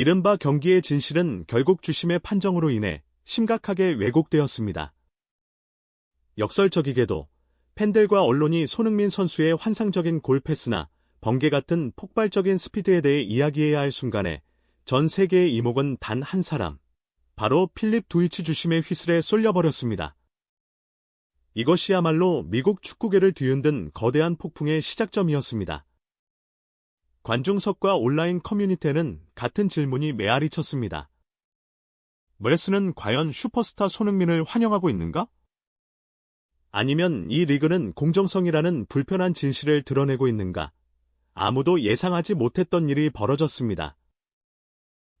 이른바 경기의 진실은 결국 주심의 판정으로 인해 심각하게 왜곡되었습니다. 역설적이게도 팬들과 언론이 손흥민 선수의 환상적인 골 패스나 번개 같은 폭발적인 스피드에 대해 이야기해야 할 순간에 전 세계의 이목은 단 한 사람, 바로 필립 두이치 주심의 휘슬에 쏠려버렸습니다. 이것이야말로 미국 축구계를 뒤흔든 거대한 폭풍의 시작점이었습니다. 관중석과 온라인 커뮤니티에는 같은 질문이 메아리 쳤습니다. 브레스는 과연 슈퍼스타 손흥민을 환영하고 있는가? 아니면 이 리그는 공정성이라는 불편한 진실을 드러내고 있는가? 아무도 예상하지 못했던 일이 벌어졌습니다.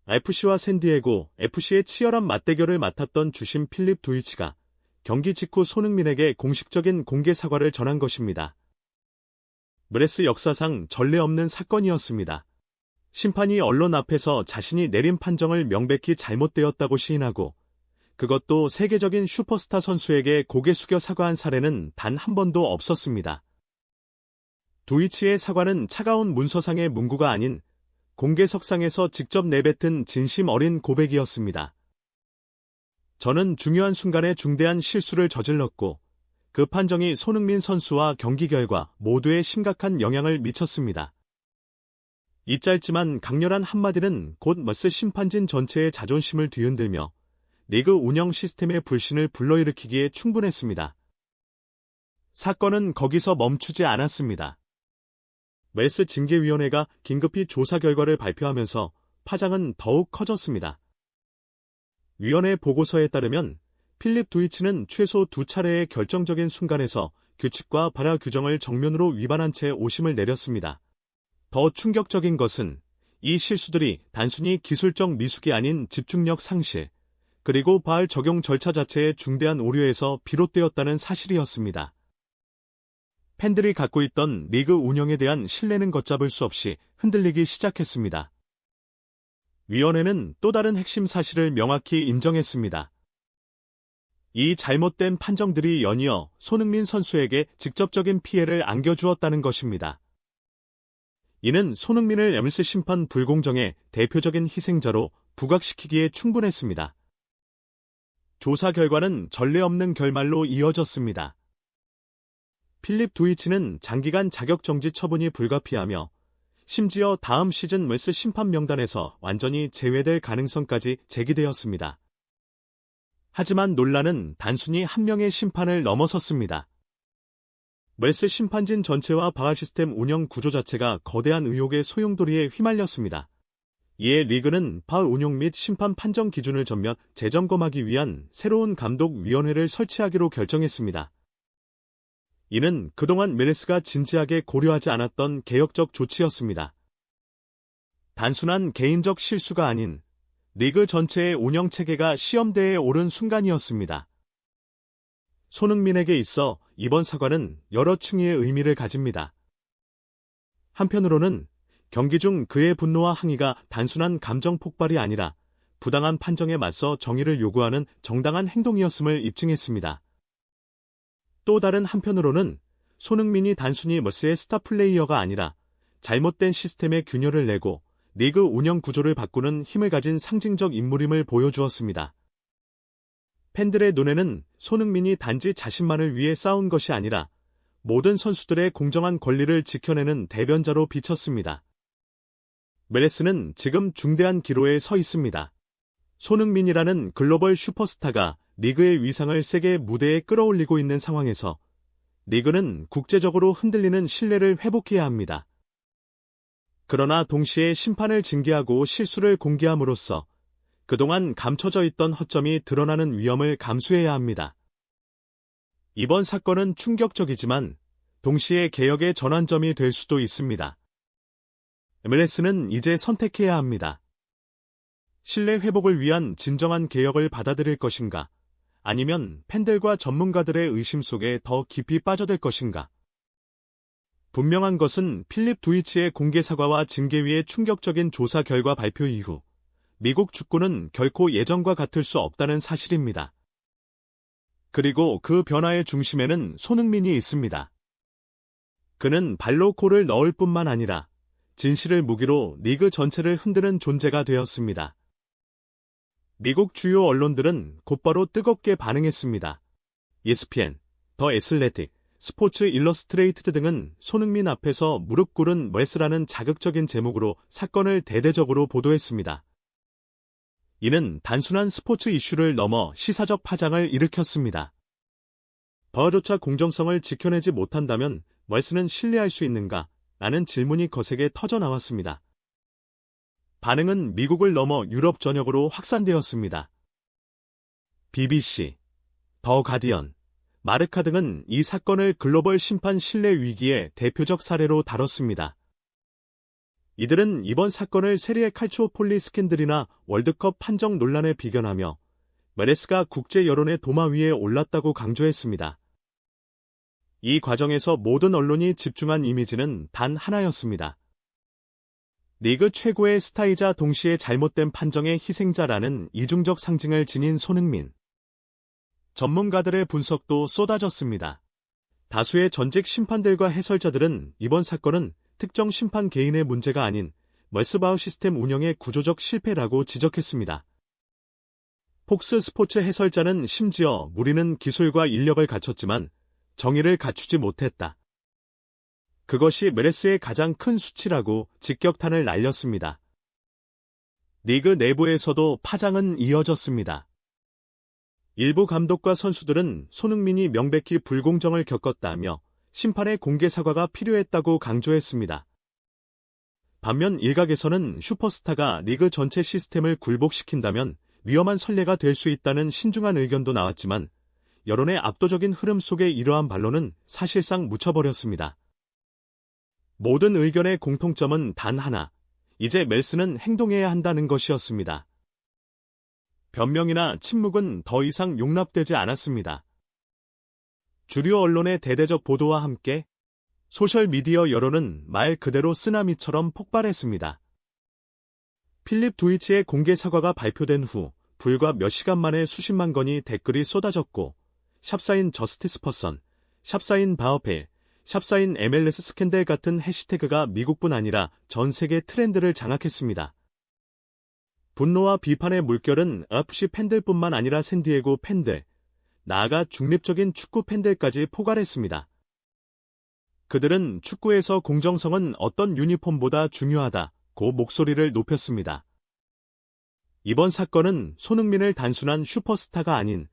FC와 샌디에고, FC의 치열한 맞대결을 맡았던 주심 필립 두이치가 경기 직후 손흥민에게 공식적인 공개 사과를 전한 것입니다. 브레스 역사상 전례 없는 사건이었습니다. 심판이 언론 앞에서 자신이 내린 판정을 명백히 잘못되었다고 시인하고 그것도 세계적인 슈퍼스타 선수에게 고개 숙여 사과한 사례는 단 한 번도 없었습니다. 두이치의 사과는 차가운 문서상의 문구가 아닌 공개석상에서 직접 내뱉은 진심 어린 고백이었습니다. 저는 중요한 순간에 중대한 실수를 저질렀고 그 판정이 손흥민 선수와 경기 결과 모두에 심각한 영향을 미쳤습니다. 이 짧지만 강렬한 한마디는 곧 머스 심판진 전체의 자존심을 뒤흔들며 리그 운영 시스템의 불신을 불러일으키기에 충분했습니다. 사건은 거기서 멈추지 않았습니다. 멜스 징계위원회가 긴급히 조사 결과를 발표하면서 파장은 더욱 커졌습니다. 위원회 보고서에 따르면 필립 두이치는 최소 두 차례의 결정적인 순간에서 규칙과 발화 규정을 정면으로 위반한 채 오심을 내렸습니다. 더 충격적인 것은 이 실수들이 단순히 기술적 미숙이 아닌 집중력 상실, 그리고 발 적용 절차 자체의 중대한 오류에서 비롯되었다는 사실이었습니다. 팬들이 갖고 있던 리그 운영에 대한 신뢰는 걷잡을 수 없이 흔들리기 시작했습니다. 위원회는 또 다른 핵심 사실을 명확히 인정했습니다. 이 잘못된 판정들이 연이어 손흥민 선수에게 직접적인 피해를 안겨주었다는 것입니다. 이는 손흥민을 엠스 심판 불공정의 대표적인 희생자로 부각시키기에 충분했습니다. 조사 결과는 전례 없는 결말로 이어졌습니다. 필립 두이치는 장기간 자격정지 처분이 불가피하며 심지어 다음 시즌 웨스 심판 명단에서 완전히 제외될 가능성까지 제기되었습니다. 하지만 논란은 단순히 한 명의 심판을 넘어섰습니다. 웨스 심판진 전체와 바알 시스템 운영 구조 자체가 거대한 의혹의 소용돌이에 휘말렸습니다. 이에 리그는 바울 운용 및 심판 판정 기준을 전면 재점검하기 위한 새로운 감독위원회를 설치하기로 결정했습니다. 이는 그동안 멜레스가 진지하게 고려하지 않았던 개혁적 조치였습니다. 단순한 개인적 실수가 아닌 리그 전체의 운영 체계가 시험대에 오른 순간이었습니다. 손흥민에게 있어 이번 사과는 여러 층의 의미를 가집니다. 한편으로는 경기 중 그의 분노와 항의가 단순한 감정 폭발이 아니라 부당한 판정에 맞서 정의를 요구하는 정당한 행동이었음을 입증했습니다. 또 다른 한편으로는 손흥민이 단순히 머스의 스타 플레이어가 아니라 잘못된 시스템에 균열을 내고 리그 운영 구조를 바꾸는 힘을 가진 상징적 인물임을 보여주었습니다. 팬들의 눈에는 손흥민이 단지 자신만을 위해 싸운 것이 아니라 모든 선수들의 공정한 권리를 지켜내는 대변자로 비쳤습니다. 메레스는 지금 중대한 기로에 서 있습니다. 손흥민이라는 글로벌 슈퍼스타가 리그의 위상을 세계 무대에 끌어올리고 있는 상황에서 리그는 국제적으로 흔들리는 신뢰를 회복해야 합니다. 그러나 동시에 심판을 징계하고 실수를 공개함으로써 그동안 감춰져 있던 허점이 드러나는 위험을 감수해야 합니다. 이번 사건은 충격적이지만 동시에 개혁의 전환점이 될 수도 있습니다. MLS는 이제 선택해야 합니다. 신뢰 회복을 위한 진정한 개혁을 받아들일 것인가? 아니면 팬들과 전문가들의 의심 속에 더 깊이 빠져들 것인가? 분명한 것은 필립 두이치의 공개 사과와 징계 위의 충격적인 조사 결과 발표 이후 미국 축구는 결코 예전과 같을 수 없다는 사실입니다. 그리고 그 변화의 중심에는 손흥민이 있습니다. 그는 발로 골을 넣을 뿐만 아니라 진실을 무기로 리그 전체를 흔드는 존재가 되었습니다. 미국 주요 언론들은 곧바로 뜨겁게 반응했습니다. ESPN, 더 애슬레틱, 스포츠 일러스트레이트드 등은 손흥민 앞에서 무릎 꿇은 웨스라는 자극적인 제목으로 사건을 대대적으로 보도했습니다. 이는 단순한 스포츠 이슈를 넘어 시사적 파장을 일으켰습니다. 버조차 공정성을 지켜내지 못한다면 웨스는 신뢰할 수 있는가? 라는 질문이 거세게 터져 나왔습니다. 반응은 미국을 넘어 유럽 전역으로 확산되었습니다. BBC, 더 가디언, 마르카 등은 이 사건을 글로벌 심판 신뢰 위기의 대표적 사례로 다뤘습니다. 이들은 이번 사건을 세리의 칼초폴리 스캔들이나 월드컵 판정 논란에 비견하며 메레스가 국제 여론의 도마 위에 올랐다고 강조했습니다. 이 과정에서 모든 언론이 집중한 이미지는 단 하나였습니다. 리그 최고의 스타이자 동시에 잘못된 판정의 희생자라는 이중적 상징을 지닌 손흥민. 전문가들의 분석도 쏟아졌습니다. 다수의 전직 심판들과 해설자들은 이번 사건은 특정 심판 개인의 문제가 아닌 멀스바우 시스템 운영의 구조적 실패라고 지적했습니다. 폭스 스포츠 해설자는 심지어 무리는 기술과 인력을 갖췄지만 정의를 갖추지 못했다. 그것이 메레스의 가장 큰 수치라고 직격탄을 날렸습니다. 리그 내부에서도 파장은 이어졌습니다. 일부 감독과 선수들은 손흥민이 명백히 불공정을 겪었다며 심판의 공개 사과가 필요했다고 강조했습니다. 반면 일각에서는 슈퍼스타가 리그 전체 시스템을 굴복시킨다면 위험한 선례가 될 수 있다는 신중한 의견도 나왔지만 여론의 압도적인 흐름 속에 이러한 반론은 사실상 묻혀버렸습니다. 모든 의견의 공통점은 단 하나. 이제 멜스는 행동해야 한다는 것이었습니다. 변명이나 침묵은 더 이상 용납되지 않았습니다. 주류 언론의 대대적 보도와 함께 소셜미디어 여론은 말 그대로 쓰나미처럼 폭발했습니다. 필립 두이치의 공개 사과가 발표된 후 불과 몇 시간 만에 수십만 건이 댓글이 쏟아졌고 샵사인 저스티스 퍼선, 샵사인 바어펠, 샵사인 MLS 스캔들 같은 해시태그가 미국뿐 아니라 전 세계 트렌드를 장악했습니다. 분노와 비판의 물결은 FC 팬들뿐만 아니라 샌디에고 팬들, 나아가 중립적인 축구 팬들까지 포괄했습니다. 그들은 축구에서 공정성은 어떤 유니폼보다 중요하다고 목소리를 높였습니다. 이번 사건은 손흥민을 단순한 슈퍼스타가 아닌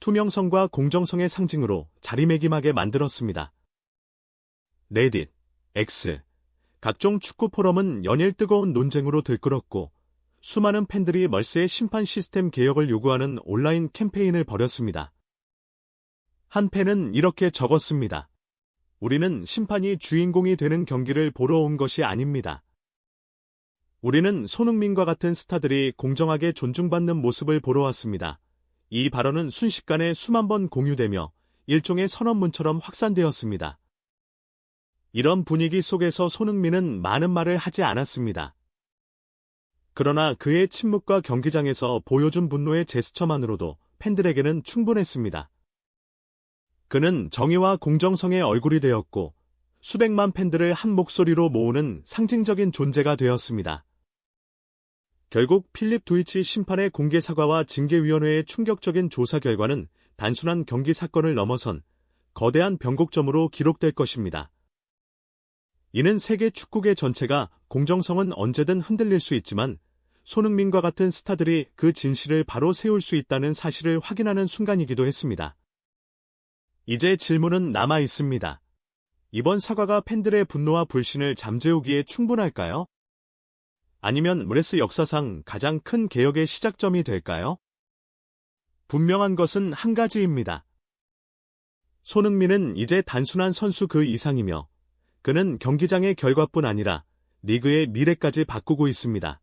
투명성과 공정성의 상징으로 자리매김하게 만들었습니다. 레딧, X, 각종 축구 포럼은 연일 뜨거운 논쟁으로 들끓었고 수많은 팬들이 멀스의 심판 시스템 개혁을 요구하는 온라인 캠페인을 벌였습니다. 한 팬은 이렇게 적었습니다. 우리는 심판이 주인공이 되는 경기를 보러 온 것이 아닙니다. 우리는 손흥민과 같은 스타들이 공정하게 존중받는 모습을 보러 왔습니다. 이 발언은 순식간에 수만 번 공유되며 일종의 선언문처럼 확산되었습니다. 이런 분위기 속에서 손흥민은 많은 말을 하지 않았습니다. 그러나 그의 침묵과 경기장에서 보여준 분노의 제스처만으로도 팬들에게는 충분했습니다. 그는 정의와 공정성의 얼굴이 되었고 수백만 팬들을 한 목소리로 모으는 상징적인 존재가 되었습니다. 결국 필립 두이치 심판의 공개 사과와 징계위원회의 충격적인 조사 결과는 단순한 경기 사건을 넘어선 거대한 변곡점으로 기록될 것입니다. 이는 세계 축구계 전체가 공정성은 언제든 흔들릴 수 있지만 손흥민과 같은 스타들이 그 진실을 바로 세울 수 있다는 사실을 확인하는 순간이기도 했습니다. 이제 질문은 남아 있습니다. 이번 사과가 팬들의 분노와 불신을 잠재우기에 충분할까요? 아니면 브레스 역사상 가장 큰 개혁의 시작점이 될까요? 분명한 것은 한 가지입니다. 손흥민은 이제 단순한 선수 그 이상이며 그는 경기장의 결과뿐 아니라 리그의 미래까지 바꾸고 있습니다.